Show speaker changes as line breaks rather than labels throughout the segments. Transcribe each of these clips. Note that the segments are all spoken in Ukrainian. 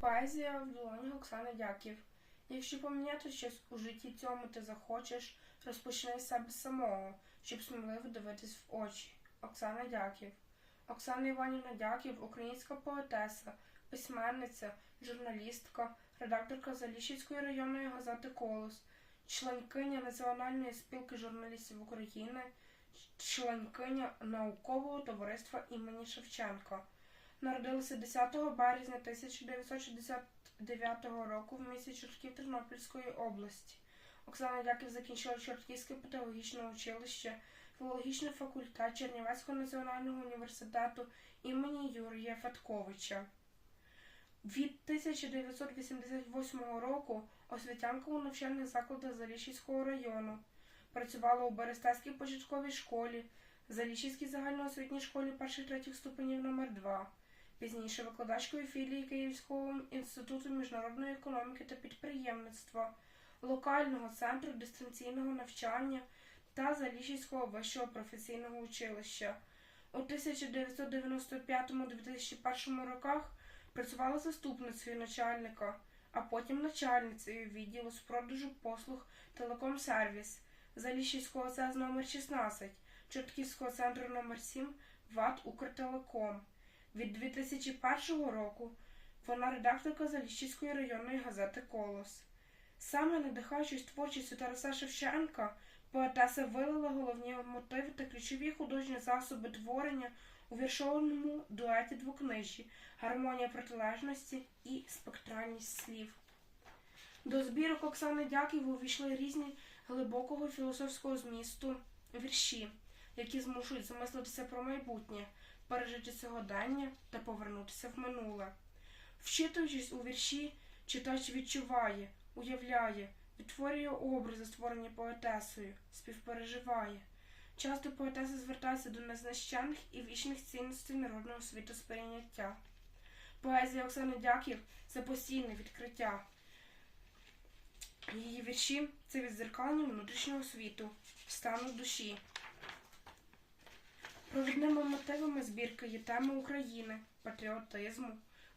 Поезія в долонях Оксани Дяків. Якщо поміняти щось у житті цьому ти захочеш, розпочни себе самого, щоб сміливо дивитись в очі. Оксана Дяків. Оксана Іванівна Дяків, українська поетеса, письменниця, журналістка, редакторка Заліщицької районної газети Колос, членкиня Національної спілки журналістів України, членкиня наукового товариства імені Шевченка. Народилася 10 березня 1969 року в місті Чортків Тернопільської області. Оксана Дяків закінчила Чортківське педагогічне училище, філологічний факультет Чернівецького національного університету імені Юрія Федковича. Від 1988 року освітянка у навчальних закладах Заліщицького району. Працювала у Берестецькій початковій школі, Заліщицькій загальноосвітній школі перших третіх ступенів номер 2 Пізніше викладачкою філії Київського інституту міжнародної економіки та підприємництва, локального центру дистанційного навчання та Заліщицького вищого професійного училища. У 1995-2001 роках працювала заступницею начальника, а потім начальницею відділу з продажу послуг Телекомсервіс Заліщицького ЦЕЗ номер 16 Чортківського центру номер 7 ВАТ Укртелеком. Від 2001 року вона редакторка Заліщицької районної газети Колос. Саме надихаючись творчістю Тараса Шевченка, поетеса вилила головні мотиви та ключові художні засоби творення у віршованому дуеті двокнижі, гармонія протилежності і спектральність слів. До збірок Оксани Дяків увійшли різні глибокого філософського змісту вірші, які змушують замислитися про майбутнє, пережити сьогодення та повернутися в минуле. Вчитуючись у вірші, читач відчуває, уявляє, відтворює образи, створені поетесою, співпереживає. Часто поетеса звертається до незнищених і вічних цінностей народного світосприйняття. Поезія Оксани Дяків це постійне відкриття. Її вірші це відзеркалення внутрішнього світу, стану душі. Провідними мотивами збірки є тема України, патріотизму,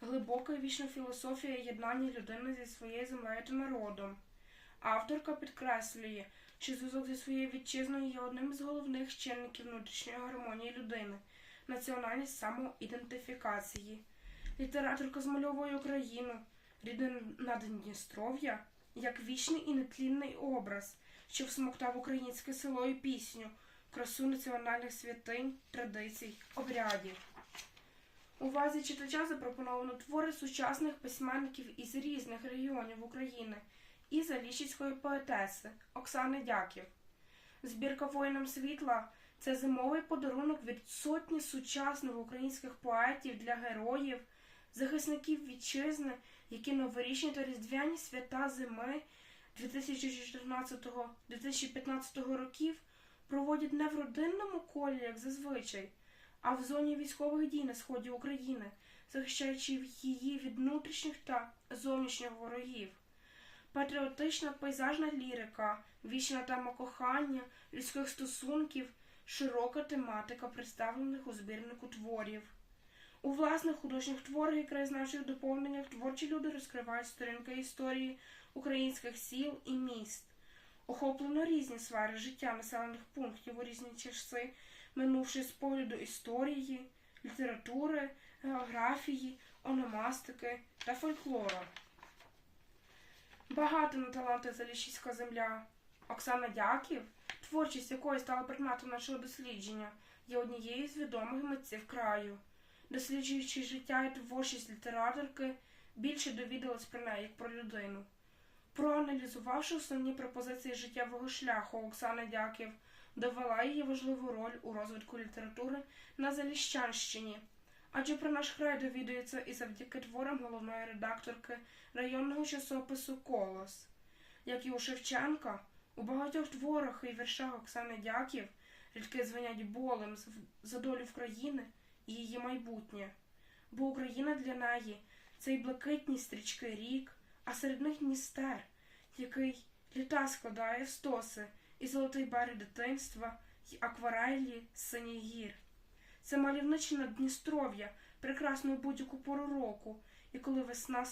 глибока вічна філософія єднання людини зі своєю землею та народом. Авторка підкреслює, що зв'язок зі своєю вітчизною є одним з головних чинників внутрішньої гармонії людини, національність самоідентифікації. Літераторка змальовує Україну, рідне Наддністров'я, як вічний і нетлінний образ, що всмоктав українське село і пісню, красу національних святинь, традицій, обрядів. Увазі читача запропоновано твори сучасних письменників із різних регіонів України і заліщицької поетеси Оксани Дяків. Збірка воїнам світла це зимовий подарунок від сотні сучасних українських поетів для героїв, захисників вітчизни, які новорічні та різдвяні свята зими 2014-2015 років проводять не в родинному колі, як зазвичай, а в зоні військових дій на сході України, захищаючи її від внутрішніх та зовнішніх ворогів. Патріотична пейзажна лірика, вічна тема кохання, людських стосунків, широка тематика представлених у збірнику творів. У власних художніх творах і краєзнавчих доповненнях творчі люди розкривають сторінки історії українських сіл і міст. Охоплено різні сфери життя населених пунктів у різні часи, минувши з погляду історії, літератури, географії, ономастики та фольклору. Багато на таланти Заліщицька земля. Оксана Дяків, творчість якої стала предметом нашого дослідження, є однією з відомих митців краю. Досліджуючи життя і творчість літераторки, більше довідалась про неї як про людину. Проаналізувавши основні пропозиції життєвого шляху Оксани Дяків, довела її важливу роль у розвитку літератури на Заліщанщині. Адже про наш край довідується і завдяки творам головної редакторки районного часопису Колос. Як і у Шевченка, у багатьох творах і віршах Оксани Дяків рідки дзвенять болем за долю країни і її майбутнє. Бо Україна для неї це й блакитні стрічки рік, а серед них містер, який літа складає стоси, і золотий берег дитинства, й акварелі синій гір. Це мальовничина Дністров'я, прекрасно будь-яку пору року, і коли весна